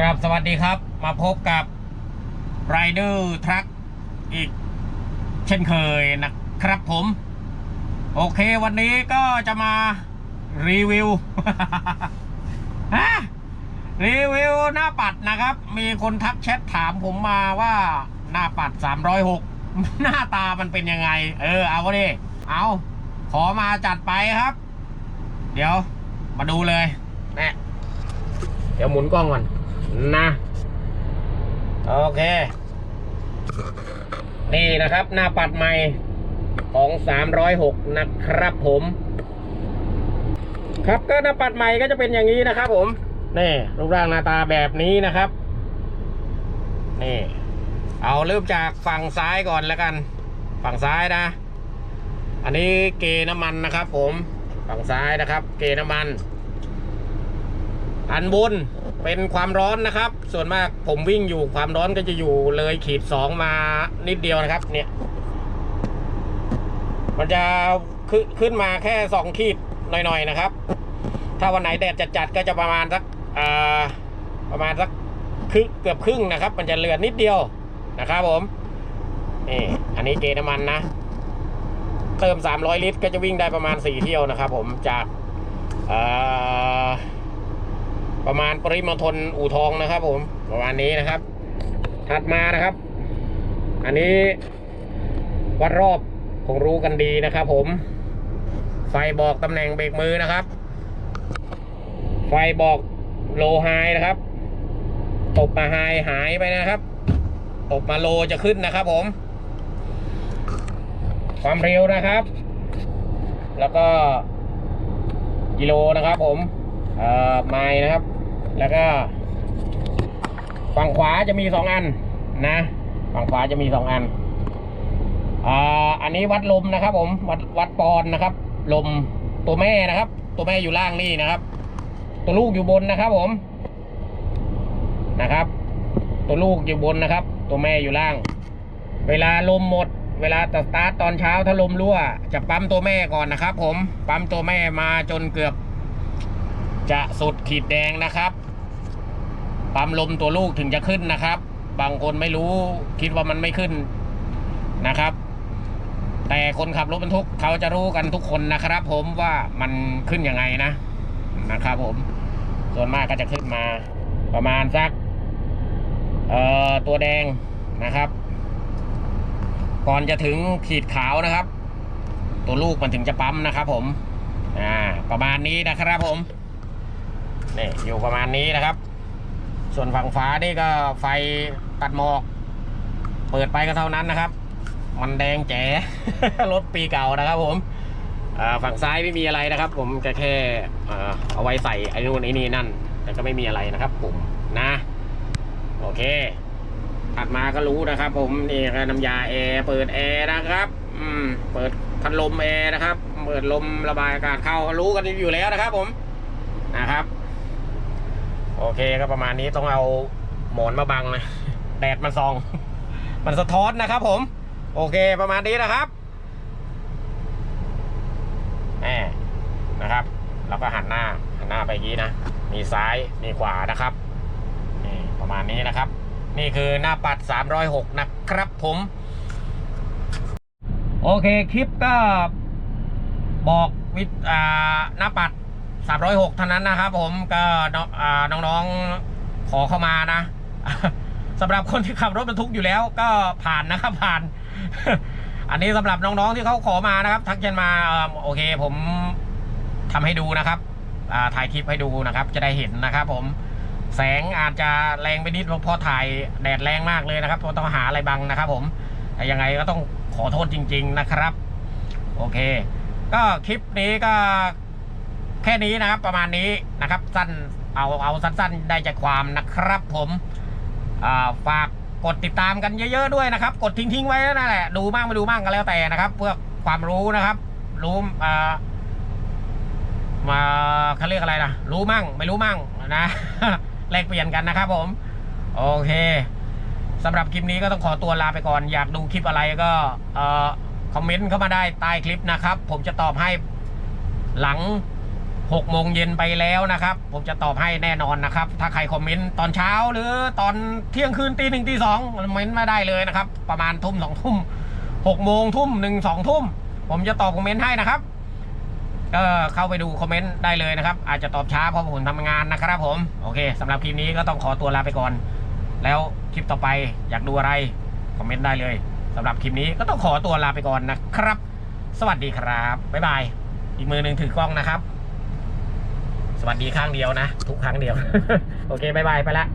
ครับสวัสดีครับมาพบกับไรเดอร์ทรัคอีก เช่นเคยนะครับผม โอเควันนี้ก็จะมารีวิวฮะรีวิวหน้าปัดนะครับ มีคนทักแชทถามผมมาว่าหน้าปัด 306 หน้าตามันเป็นยังไง เออเอาดิเอาขอมาจัดไปครับ เดี๋ยวมาดูเลยแน่เดี๋ยวหมุนกล้องก่อน นะ โอเค นี่นะครับ หน้าปัดใหม่ของ 306 นะครับผม ครับก็หน้าปัดใหม่ก็จะเป็นอย่างนี้นะครับ ผมนี่รูปร่างหน้าตาแบบนี้นะครับ นี่ เอาเริ่มจากฝั่งซ้ายก่อนแล้วกัน ฝั่งซ้ายนะ อันนี้เกน้ำมันนะครับ ผม ฝั่งซ้ายนะครับ เกน้ำมัน อันบนเป็นความร้อนนะครับ ส่วนมากผมวิ่งอยู่ความร้อนก็จะอยู่เลยขีดสองมานิดเดียวนะครับ เนี่ย มันจะขึ้นขึ้นมาแค่สองขีดหน่อยๆนะครับ ถ้าวันไหนแดดจัดๆก็จะประมาณสักประมาณสักครึ่งเกือบครึ่งนะครับ มันจะเลือนนิดเดียวนะครับผมนี่อันนี้เกน้ำมันนะ เติม 300 ลิตร ก็จะวิ่งได้ประมาณ 4 เที่ยวนะครับผมจากเอ่อ ประมาณปริมณฑลอู่ทองนะครับ ผมประมาณนี้นะครับ ถัดมานะครับ อันนี้วัดรอบคงรู้กันดีนะครับ ผม ไฟบอกตำแหน่งเบรกมือนะครับ ไฟบอกโลไฮนะครับ ตบมาไฮหายไปนะครับตบมาโลจะขึ้นนะครับ ผม ความเร็วนะครับ แล้วก็กิโลนะครับ ผมเอ่อไมล์นะครับ แล้วก็ฝั่งขวาจะมีสองอันนะ ฝั่งขวาจะมีสองอันอ่าอันนี้วัดลมนะครับ ผมวัดวัดปอนนะครับ ลมตัวแม่นะครับ ตัวแม่อยู่ล่างนี่นะครับ ตัวลูกอยู่บนนะครับ ผมนะครับ ตัวลูกอยู่บนนะครับ ตัวแม่อยู่ล่าง เวลาลมหมด เวลาสตาร์ทตอนเช้าถ้าลมรั่ว จะปั๊มตัวแม่ก่อนนะครับ ผมปั๊มตัวแม่มาจนเกือบจะสุดขีดแดงนะครับ ปั๊มลมตัวลูกถึงจะขึ้นนะครับ บางคนไม่รู้คิดว่ามันไม่ขึ้นนะครับ แต่คนขับรถบรรทุกเขาจะรู้กันทุกคนนะครับ ผมว่ามันขึ้นยังไงนะนะครับ ผม ส่วนมากก็จะขึ้นมาประมาณสักเอ่อตัวแดงนะครับ ก่อนจะถึงขีดขาวนะครับ ตัวลูกมันถึงจะปั๊มนะครับ ผมอ่าประมาณนี้นะครับ ผมนี่อยู่ประมาณนี้นะครับ ส่วนฝั่งฟ้านี่ก็ไฟตัดหมอก เปิดไปก็เท่านั้นนะครับ มันแดงแจ๋รถปีเก่านะครับผมฝั่งซ้ายไม่มีอะไรนะครับ ผมจะแค่อ่เอาไว้ใส่ไอ้นู่นไอ้นี่นั่น แต่ก็ไม่มีอะไรนะครับผมนะ โอเคถัดมาก็รู้นะครับ ผมนี่ก็น้ำยาแอร์เปิดแอร์นะครับ อืม เปิดพัดลมแอร์นะครับ เปิดลมระบายอากาศเข้ารู้กันอยู่แล้วนะครับ ผมนะครับ โอเคก็ประมาณนี้ต้องเอาหมอนมาบังนะแดดมันส่อง มันสะท้อนนะครับผม โอเคประมาณนี้นะครับแหมนะครับเราก็หันหน้าหันหน้าไปย่างนี้นะ มีซ้ายมีขวานะครับนี่ประมาณนี้นะครับ นี่คือหน้าปัด 306 นะครับผม โอเคคลิปก็บอกวิทอ่าหน้าปัด 306เท่านั้นนะครับ ผมก็น้องๆขอเข้ามานะสำหรับคนที่ขับรถบรรทุกอยู่แล้วก็ผ่านนะครับผ่าน อันนี้สำหรับน้องๆที่เขาขอมานะครับ ทักเชิญมาอโอเค ผมทำให้ดูนะครับถ่ายคลิปให้ดูนะครับ จะได้เห็นนะครับ ผมแสงอาจจะแรงไปนิดเพราะถ่ายแดดแรงมากเลยนะครับเพราะต้องหาอะไรบังนะครับ ผมแต่ยังไงก็ต้องขอโทษจริง ๆนะครับ โอเค ก็คลิปนี้ก็ แค่นี้นะครับประมาณนี้นะครับสั้นเอาเอาสั้น ๆ ได้ใจความนะครับผมฝากกดติดตามกันเยอะ ๆด้วยนะครับ กดทิ้งๆไว้นั่นแหละดูบ้างไม่ดูบ้างก็แล้วแต่นะครับเพื่อความรู้นะครับ รู้มาเขาเรียกอะไรนะรู้มั่งไม่รู้มั่งนะแลกเปลี่ยนกันนะครับ ผม โอเคสำหรับคลิปนี้ก็ต้องขอตัวลาไปก่อน อยากดูคลิปอะไรก็คอมเมนต์เข้ามาได้ใต้คลิปนะครับ ผมจะตอบให้หลัง หกโมงเย็นไปแล้วนะครับ ผมจะตอบให้แน่นอนนะครับ ถ้าใครคอมเมนต์ตอนเช้าหรือตอนเที่ยงคืนตีหนึ่งตีสองคอมเมนต์มาได้เลยนะครับ ประมาณทุ่มสองทุ่มหกโมงทุ่มหนึ่งสองทุ่ม ผมจะตอบคอมเมนต์ให้นะครับก็เข้าไปดูคอมเมนต์ได้เลยนะครับ อาจจะตอบช้าเพราะผมทำงานนะครับ ผมโอเคสำหรับคลิปนี้ก็ต้องขอตัวลาไปก่อน แล้วคลิปต่อไปอยากดูอะไรคอมเมนต์ได้เลยสำหรับคลิปนี้ก็ต้องขอตัวลาไปก่อนนะครับ สวัสดีครับบ๊ายบายอีกมือหนึ่งถือกล้องนะครับ สวัสดีข้างเดียวนะ ทุกครั้งเดียว โอเคบายบายไปละ